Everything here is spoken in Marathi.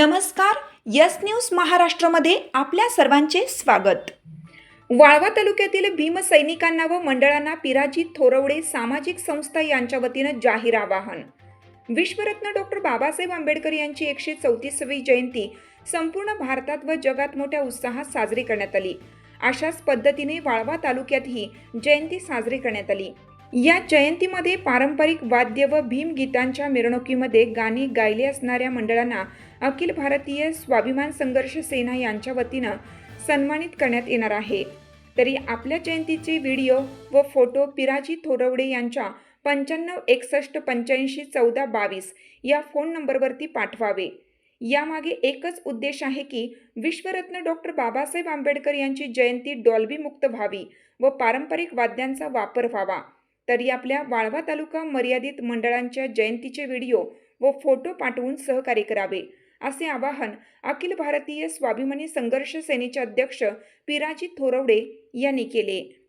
नमस्कार यस न्यूज महाराष्ट्रामध्ये आपल्या सर्वांचे स्वागत. वाळवा तालुक्यातील भीमसैनिकांना व मंडळांना पिराजी थोरवडे सामाजिक संस्था यांच्या वतीनं जाहीर आवाहन. विश्वरत्न डॉक्टर बाबासाहेब आंबेडकर यांची एकशे चौतीसवी जयंती संपूर्ण भारतात व जगात मोठ्या उत्साहात साजरी करण्यात आली. अशाच पद्धतीने वाळवा तालुक्यातही जयंती साजरी करण्यात आली. या जयंतीमध्ये पारंपरिक वाद्य व भीमगीतांच्या मिरवणुकीमध्ये गाणी गायली असणाऱ्या मंडळांना अखिल भारतीय स्वाभिमान संघर्ष सेना यांच्या वतीनं सन्मानित करण्यात येणार आहे. तरी आपल्या जयंतीचे व्हिडिओ व फोटो पिराजी थोरवडे यांच्या पंच्याण्णव एकसष्ट पंच्याऐंशी चौदा बावीस या फोन नंबरवरती पाठवावे. यामागे एकच उद्देश आहे की विश्वरत्न डॉक्टर बाबासाहेब आंबेडकर यांची जयंती डॉल्बी मुक्त व्हावी व पारंपरिक वाद्यांचा वापर व्हावा. तरी आपल्या वाळवा तालुका मर्यादित मंडळांच्या जयंतीचे व्हिडिओ व फोटो पाठवून सहकार्य करावे असे आवाहन अखिल भारतीय स्वाभिमानी संघर्ष सेनेचे अध्यक्ष पिराजी थोरवडे यांनी केले.